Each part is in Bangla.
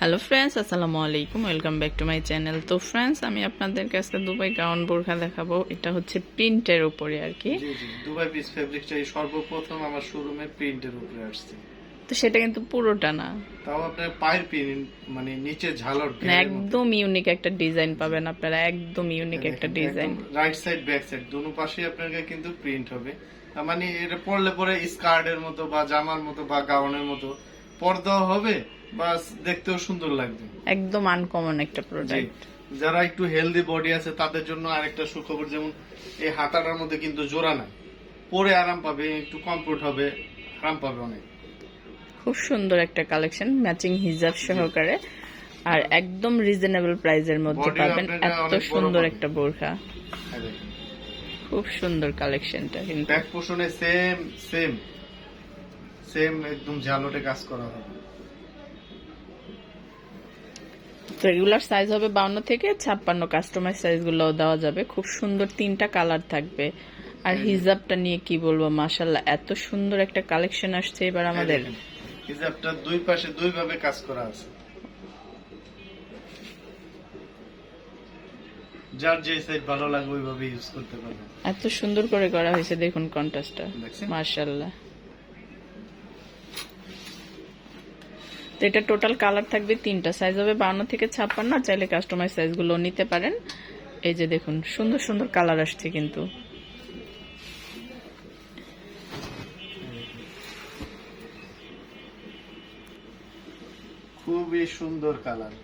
হ্যালো ফ্রেন্ডস আসসালামু আলাইকুম welcome back to my channel তো ফ্রেন্ডস আমি আপনাদের কাছে দুবাই গাউন বোরখা দেখাবো। এটা হচ্ছে প্রিন্টের উপরে আর কি। দুবাই পিস ফেব্রিকটা সর্বপ্রথম আমার শোরুমে প্রিন্টের উপরে আসছে। তো সেটা কিন্তু পুরোটা না। তাও আপনার পায়ের প্রিন্ট মানে নিচে ঝালর একদম ইউনিক একটা ডিজাইন পাবেন আপনারা। একদম ইউনিক একটা design right side back side দুনো পাশেই আপনাকে কিন্তু প্রিন্ট হবে। মানে এটা পরলে পরে স্কার্টের মতো বা জামার মতো বা গাউনের মতো পর্দাও হবে বা দেখতেও সুন্দর লাগবে। একদম আনকমন একটা প্রোডাক্ট যারা একটু হেলদি বডি আছে তাদের জন্য আরেকটা সুখবর যেমন এই হাতাটার মধ্যে কিন্তু জোড়া নাই। পরে আরাম পাবে একটু কমফোর্ট হবে আরাম পাবে অনেক। খুব সুন্দর একটা কালেকশন ম্যাচিং হিজাব সহকারে। আর একদম রিজনেবল প্রাইসের মধ্যে পাবেন এত সুন্দর একটা বোরখা। খুব সুন্দর কালেকশনটা কিন্তু। ব্যাক পোষণে সেম সেম সেম একদম জালোটে কাজ করা হবে। রেগুলার সাইজ হবে বাউন্ন থেকে ছাপ্পান্ন। কাস্টমাইজ সাইজগুলো দেওয়া যাবে। খুব সুন্দর তিনটা কালার থাকবে। আর হিজাবটা নিয়ে কি বলব এত সুন্দর একটা কালেকশন আসছে এবার আমাদের। হিজাবটা দুই পাশে দুই ভাবে কাজ করা আছে। যার যে সাইড ভালো লাগবে ওইভাবে ইউজ করতে পারবেন। এত সুন্দর করে করা হয়েছে দেখুন কন্ট্রাস্টটা দেখছেন? তো এটা টোটাল কালার থাকবে তিনটা। সাইজ হবে বান্ন থেকে ছাপ্পান্ন চাইলে কাস্টমাইজ সাইজগুলো নিতে পারেন। এই যে দেখুন, সুন্দর সুন্দর কালার আসছে কিন্তু। খুবই সুন্দর কালার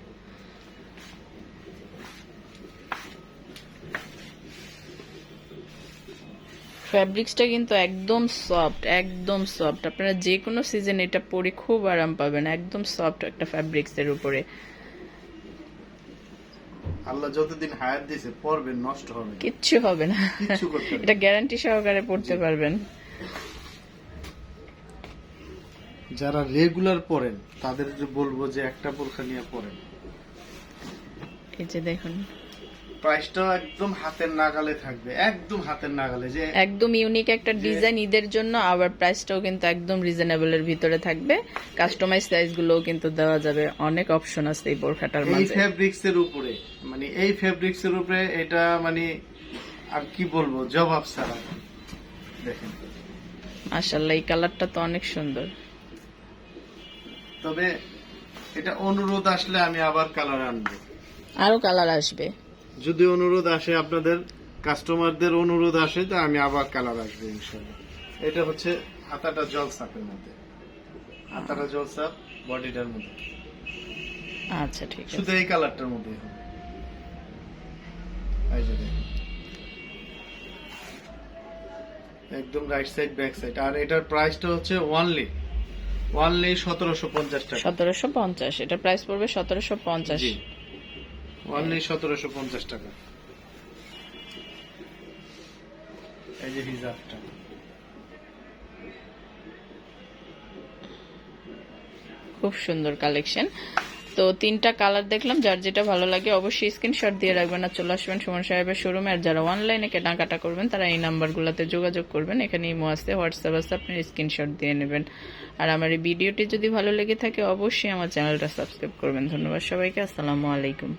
ফ্যাব্রিক্সটা কিন্তু একদম সফট একদম সফট আপনারা যে কোনো সিজন এটা পরে খুব আরাম পাবেন একদম সফট একটা ফ্যাব্রিক্স এর উপরে। আল্লাহ যতদিন হায়াত দিয়েছে পরবেন নষ্ট হবে। কিচ্ছু হবে না। এটা গ্যারান্টি সহকারে পড়তে পারবেন। যারা রেগুলার পরেন তাদের বলব যে একটা বোরখা নিয়ে পরেন এই যে দেখুন। প্রাইসটাও একদম হাতের নাগালে থাকবে একদম হাতের নাগালে যে একদম ইউনিক একটা ডিজাইন ঈদের জন্য আবার প্রাইসটাও কিন্তু একদম রিজনেবল এর ভিতরে থাকবে। কাস্টমাইজ সাইজ গুলোও কিন্তু দেওয়া যাবে। অনেক অপশন আছে এই বোরখাটার মধ্যে এই মাঝে। ফেব্রিক্স এর উপরে মানে এই ফেব্রিক্স এর উপরে এটা মানে আর কি বলব জবাব ছাড়া। দেখেন। মাশাল্লাহ এই কালারটা তো অনেক সুন্দর। তবে এটা অনুরোধ আসলে আমি আবার কালার আনব। আরও কালার আসবে। যদি অনুরোধ আসে আপনাদের কাস্টমারদের অনুরোধ আসে তো আমি আবার কালার আসবে ইনশাল্লাহ এটা হচ্ছে হাতাটা জল সাপের মধ্যে। হাতাটা জল সাপ বডিটার মধ্যে। আচ্ছা ঠিক আছে। শুধু এই কালারটার মধ্যে হবে। এই যে দেখুন। একদম রাইট সাইড ব্যাক সাইড আর এটার প্রাইসটা হচ্ছে ওয়ানলি ওয়ানলি সতেরোশো পঞ্চাশ টাকা। সতেরোশো পঞ্চাশ। এটা প্রাইস পড়বে সতেরোশো পঞ্চাশ। ওয়ানলি সতেরোশো পঞ্চাশ টাকা। এই যে খুব সুন্দর কালেকশন। তো তিনটা কালার দেখলাম, যার যেটা ভালো লাগে অবশ্যই স্ক্রিনশট দিয়ে রাখবেন আর চলে আসবেন সুমন সাহেবের শোরুমে আর যারা অনলাইনে কেনাকাটা করবেন, তারা এই নাম্বারগুলোতে যোগাযোগ করবেন। এখানে ইমো আসতে হোয়াটসঅ্যাপ আসতে আপনি স্ক্রিনশট দিয়ে নেবেন। আর আমার এই ভিডিওটি যদি ভালো লেগে থাকে, অবশ্যই আমার চ্যানেলটা সাবস্ক্রাইব করবেন। ধন্যবাদ সবাইকে, আসসালামু আলাইকুম।